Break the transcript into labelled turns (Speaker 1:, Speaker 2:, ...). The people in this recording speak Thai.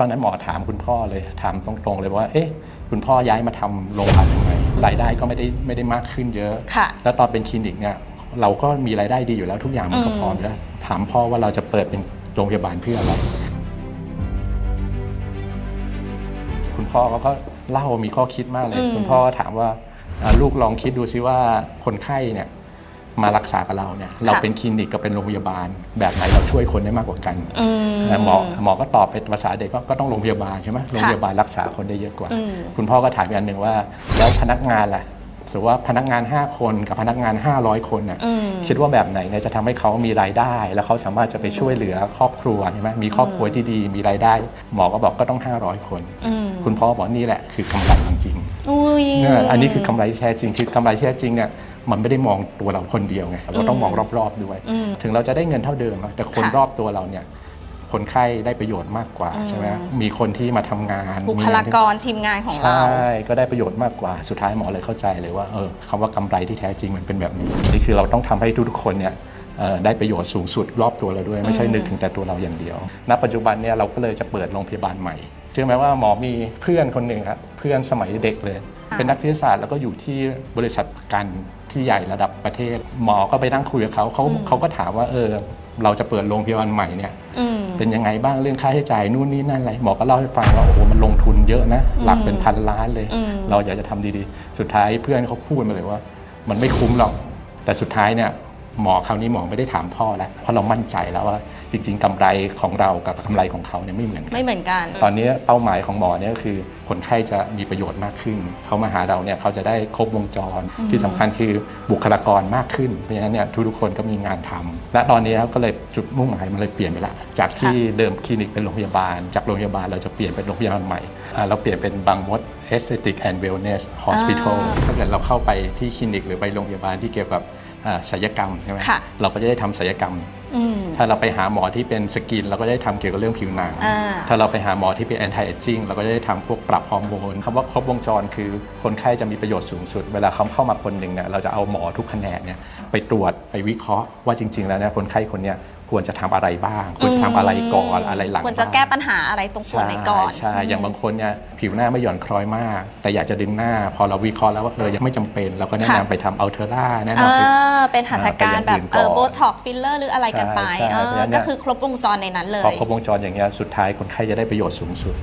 Speaker 1: ตอนนั้นหมอถามคุณพ่อเลยถามตรงๆเลยว่า เอ๊ะ คุณพ่อย้ายมาทำโรงพยาบาลทำไมรายได้ก็ไม่ได้ไม่ได้มากขึ้นเยอะ
Speaker 2: ค่ะ
Speaker 1: แล้วตอนเป็นคลินิกเนี่ยเราก็มีรายได้ดีอยู่แล้วทุกอย่างมันก็
Speaker 2: อืม
Speaker 1: พร้อมอยู่แล้วถามพ่อว่าเราจะเปิดเป็นโรงพยาบาลเพื่ออะไร คุณพ่อเขาก็เล่ามีข้อคิดมากเลยคุณพ่อถามว่าอ่าลูกลองคิดดูซิว่าคนไข้เนี่ย มารักษากับเราเนี่ยเราเป็นคลินิกกับเป็นโรงพยาบาล แบบไหนเราช่วยคนได้มากกว่ากัน
Speaker 2: อืม
Speaker 1: แต่หมอหมอก็ตอบเป็นภาษาเด็กก็ก็ต้องโรงพยาบาลใช่ไหมโรงพยาบาลรักษาคนได้เยอะกว่า
Speaker 2: อืม
Speaker 1: คุณพ่อก็ถามอีกอันหนึ่งว่า แล้วพนักงานล่ะสมมติว่าพนักงาน 5 คนกับพนักงาน 500 คนน่ะ
Speaker 2: อืม
Speaker 1: คิดว่าแบบไหนเนี่ยจะทำให้เขามีรายได้ แล้วเขาสามารถจะไปช่วยเหลือครอบครัวใช่ไหมมีครอบครัวที่ดีมีรายได้ หมอก็บอกก็ต้อง 500 คน
Speaker 2: อืม
Speaker 1: คุณพ่อบอกนี่แหละคือกำไรจริง
Speaker 2: อุ้ย
Speaker 1: ๆเนี่ยอันนี้คือกำไรที่แท้จริง คือกำไรที่แท้จริงเนี่ย มันไม่ได้มองตัวเราคนเดียวไงเราต้องมองรอบๆด้วย
Speaker 2: อืม
Speaker 1: ถึงเราจะได้เงินเท่าเดิมอะแต่คน
Speaker 2: ค่ะ
Speaker 1: รอบตัวเราเนี่ยคนไข้ได้ประโยชน์มากกว่า
Speaker 2: อืม
Speaker 1: ใช่ไหมมีคนที่มาทำงาน
Speaker 2: บุคลากรทีมงานของเรา
Speaker 1: ใช่ก็ได้ประโยชน์มากกว่าสุดท้ายหมอเลยเข้าใจเลยว่าเออคำว่ากำไรที่แท้จริงมันเป็นแบบนี้นี่คือเราต้องทำให้ทุกๆคนเนี่ยเอ่อได้ประโยชน์สูงสุดรอบตัวเราด้วย ไม่ใช่
Speaker 2: อืม
Speaker 1: นึกถึงแต่ตัวเราอย่างเดียว ณ ปัจจุบันเนี่ยเราก็เลยจะเปิดโรงพยาบาลใหม่เชื่อไหมว่าหมอมีเพื่อนคนหนึ่งครับเพื่อนสมัยเด็กเลย เป็นนักวิทยาศาสตร์แล้วก็อยู่ที่บริษัทประกัน ที่ใหญ่ระดับประเทศ หมอก็ไปนั่งคุยกับเขาเขาเขาก็ถามว่าเออ เราจะเปิดโรงพยาบาลใหม่เนี่ย
Speaker 2: อืม
Speaker 1: เป็นยังไงบ้างเรื่องค่าใช้จ่ายนู่นนี่นั่นอะไรหมอก็เล่าให้ฟังว่าโอ้โหมันลงทุนเยอะนะ หลักเป็นพันล้านเลย
Speaker 2: อืม
Speaker 1: เราอยากจะทำดีๆ สุดท้ายเพื่อนเขาพูดมาเลยว่า มันไม่คุ้มหรอกแต่สุดท้ายเนี่ย หมอคราวนี้หมอไม่ได้ถามพ่อแล้วเพราะเรามั่นใจแล้วว่าจริง ๆกำไรของเรากับกำไรของเขาเนี่ยไม่เหมือนกัน
Speaker 2: ไม่เหมือนกัน
Speaker 1: ตอนนี้เป้าหมายของหมอเนี่ยก็คือคนไข้จะมีประโยชน์มากขึ้น เขามาหาเราเนี่ยเขาจะได้ครบวงจรที่สำคัญคือบุคลากรมากขึ้น เพราะฉะนั้นเนี่ยทุกๆคนก็มีงานทำและตอนนี้ครับก็เลยจุดมุ่งหมายมันเลยเปลี่ยนไปละจากที่เดิมคลินิกเป็นโรงพยาบาล จากโรงพยาบาลเราจะเปลี่ยนเป็นโรงพยาบาลใหม่อ่าเราเปลี่ยนเป็นบางมด Aesthetic and Wellness Hospital
Speaker 2: อ่า
Speaker 1: ถ้าเกิดเราเข้าไปที่คลินิกหรือไปโรงพยาบาลที่เกี่ยวกับอ่า ศัลยกรรมใช่ไหม
Speaker 2: ค่ะ
Speaker 1: เราก็จะได้ทำศัลยกรรม
Speaker 2: อืม
Speaker 1: ถ้าเราไปหาหมอที่เป็นสกินเราก็จะได้ทำเกี่ยวกับเรื่องผิวหนัง
Speaker 2: อ่า
Speaker 1: ถ้าเราไปหาหมอที่เป็น anti aging เราก็จะได้ทำพวกปรับฮอร์โมนคำว่าครบวงจรคือคนไข้จะมีประโยชน์สูงสุด เวลาเขาเข้ามาคนหนึ่งเนี่ยเราจะเอาหมอทุกแผนกเนี่ยไปตรวจไปวิเคราะห์ว่าจริง ๆ แล้วเนี่ยคนไข้คนเนี้ยควรจะทำอะไรบ้าง ควรจะทำอะไรก่อนอะไรหลัง
Speaker 2: ควรจะ
Speaker 1: บ้าง
Speaker 2: แก้ปัญหาอะไรตรงส่วนไหนก่อน
Speaker 1: ใช่ใช่ อย่างบางคนเนี่ยผิวหน้าไม่หย่อนคล้อยมาก แต่อยากจะดึงหน้า พอเราวิเคราะห์แล้วว่าเออยังไม่จำเป็น เราก็แนะ
Speaker 2: ค่ะ
Speaker 1: นำไปทำอัลเทอร่าแนะ
Speaker 2: อ่
Speaker 1: นำไปา
Speaker 2: เป็นหัตถการแบบ
Speaker 1: ไปอย่างอื่นก่อน
Speaker 2: เออโบท็อกฟิลเลอร์หรืออะไรกันไป
Speaker 1: ใช่ใช่
Speaker 2: อ่า
Speaker 1: เพราะฉะนั้นเนี่
Speaker 2: ก็
Speaker 1: ย
Speaker 2: คือครบวงจรในนั้นเลย
Speaker 1: พอครบวงจรอย่างเงี้ยสุดท้ายคนไข้จะได้ประโยชน์สูงสุด